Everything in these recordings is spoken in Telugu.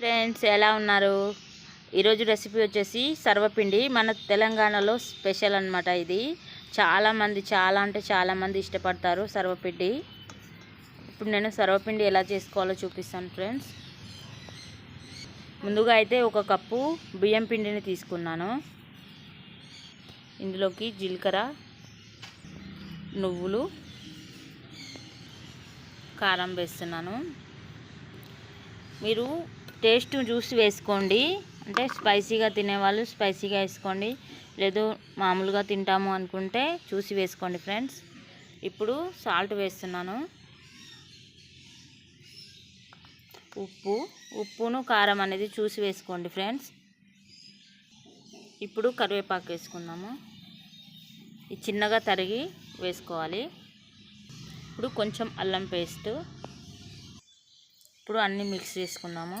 ఫ్రెండ్స్ ఎలా ఉన్నారు? ఈరోజు రెసిపీ వచ్చేసి సర్వపిండి మన తెలంగాణలో స్పెషల్ అనమాట ఇది. చాలామంది చాలా అంటే చాలామంది ఇష్టపడతారు సర్వపిండి. ఇప్పుడు నేను సర్వపిండి ఎలా చేసుకోవాలో చూపిస్తాను ఫ్రెండ్స్. ముందుగా అయితే ఒక కప్పు బియ్యం పిండిని తీసుకున్నాను. ఇందులోకి జీలకర్ర నువ్వులు కారం వేస్తున్నాను. మీరు టేస్ట్ చూసి వేసుకోండి. అంటే స్పైసీగా తినేవాళ్ళు స్పైసీగా వేసుకోండి. లేదు మామూలుగా తింటాము అనుకుంటే చూసి వేసుకోండి ఫ్రెండ్స్. ఇప్పుడు సాల్ట్ వేస్తున్నాను. ఉప్పు ఉప్పును కారం అనేది చూసి వేసుకోండి ఫ్రెండ్స్. ఇప్పుడు కరివేపాకు వేసుకుందాము. ఇది చిన్నగా తరిగి వేసుకోవాలి. ఇప్పుడు కొంచెం అల్లం పేస్ట్. ఇప్పుడు అన్నీ మిక్స్ చేసుకుందాము.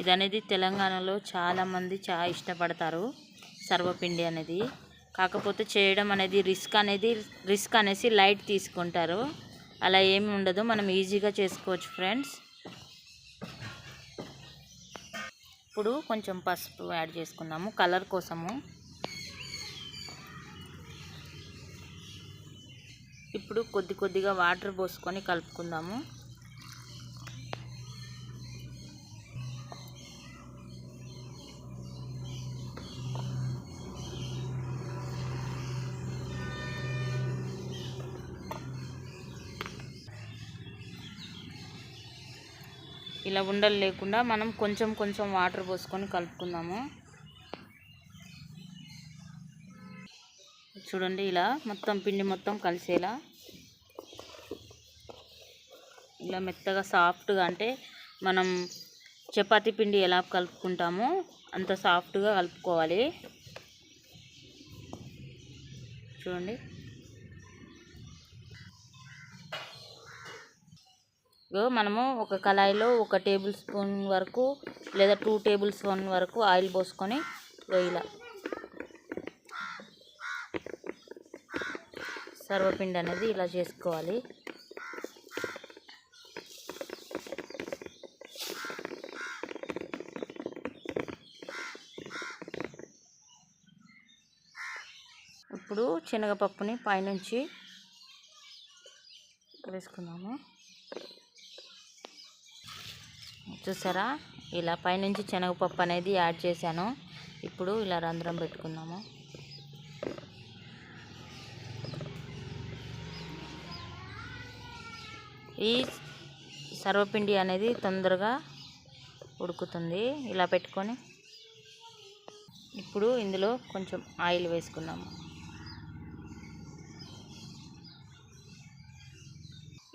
ఇది అనేది తెలంగాణలో చాలామంది చాలా ఇష్టపడతారు సర్వపిండి అనేది. కాకపోతే చేయడం అనేది రిస్క్ అనేది రిస్క్ అనేసి లైట్ తీసుకుంటారు. అలా ఏమి ఉండదు. మనం ఈజీగా చేసుకోవచ్చు ఫ్రెండ్స్. ఇప్పుడు కొంచెం పసుపు యాడ్ చేసుకున్నాము కలర్ కోసము. ఇప్పుడు కొద్ది కొద్దిగా వాటర్ పోసుకొని కలుపుకుందాము. ఇలా ఉండలు లేకుండా మనం కొంచెం కొంచెం వాటర్ పోసుకొని కలుపుకుందాము. చూడండి ఇలా మొత్తం పిండి మొత్తం కలిసేలా. ఇలా మెత్తగా సాఫ్ట్గా అంటే మనం చపాతీ పిండి ఎలా కలుపుకుంటామో అంత సాఫ్ట్గా కలుపుకోవాలి. చూడండి. మనము ఒక కళాయిలో ఒక టేబుల్ స్పూన్ వరకు లేదా టూ టేబుల్ స్పూన్ వరకు ఆయిల్ పోసుకొని ఇగో ఇలా సర్వపిండి అనేది ఇలా చేసుకోవాలి. ఇప్పుడు శనగపప్పుని పైనుంచి వేసుకుందాము. చూసారా? ఇలా పైనుంచి శనగపప్పు అనేది యాడ్ చేశాను. ఇప్పుడు ఇలా రంధ్రం పెట్టుకుందాము. ఈ సర్వపిండి అనేది తొందరగా ఉడుకుతుంది. ఇలా పెట్టుకొని ఇప్పుడు ఇందులో కొంచెం ఆయిల్ వేసుకుందాము.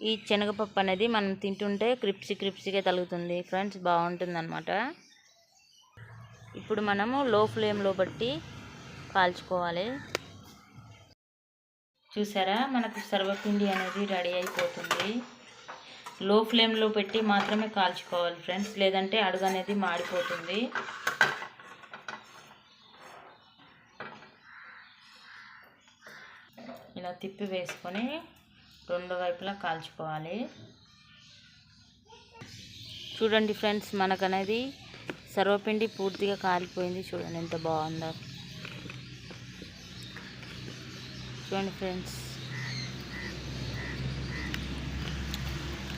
ఈ శనగపప్పు అనేది మనం తింటుంటే క్రిప్సీ క్రిప్సీగా తగులుతుంది. ఫ్రెండ్స్ బాగుంటుంది అనమాట ఇప్పుడు మనము లో ఫ్లేమ్లో బట్టి కాల్చుకోవాలి. చూసారా? మనకు సర్వపిండి అనేది రెడీ అయిపోతుంది. లో ఫ్లేమ్లో పెట్టి మాత్రమే కాల్చుకోవాలి ఫ్రెండ్స్. లేదంటే అడుగు అనేది మాడిపోతుంది. ఇలా తిప్పి వేసుకొని రెండు వైపులా కాల్చుకోవాలి. చూడండి ఫ్రెండ్స్ మనకనేది సర్వపిండి పూర్తిగా కాలిపోయింది. చూడండి ఎంత బాగుందో. చూడండి ఫ్రెండ్స్.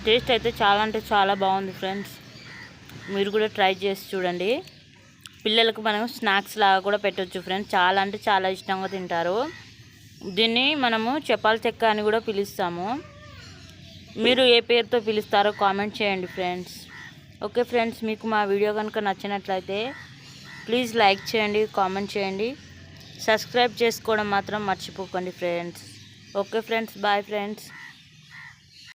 టేస్ట్ అయితే చాలా అంటే చాలా బాగుంది ఫ్రెండ్స్. మీరు కూడా ట్రై చేసి చూడండి. పిల్లలకు మనం స్నాక్స్ లాగా కూడా పెట్టవచ్చు ఫ్రెండ్స్. చాలా అంటే చాలా ఇష్టంగా తింటారు. దీన్ని మనము చపాల చెక్క అని కూడా పిలుస్తాము. మీరు ఏ పేరుతో పిలుస్తారో కామెంట్ చేయండి ఫ్రెండ్స్. ఓకే ఫ్రెండ్స్ మీకు మా వీడియో కనుక నచ్చినట్లయితే ప్లీజ్ లైక్ చేయండి కామెంట్ చేయండి. సబ్స్క్రైబ్ చేసుకోవడం మాత్రం మర్చిపోకండి friends. Okay friends bye friends.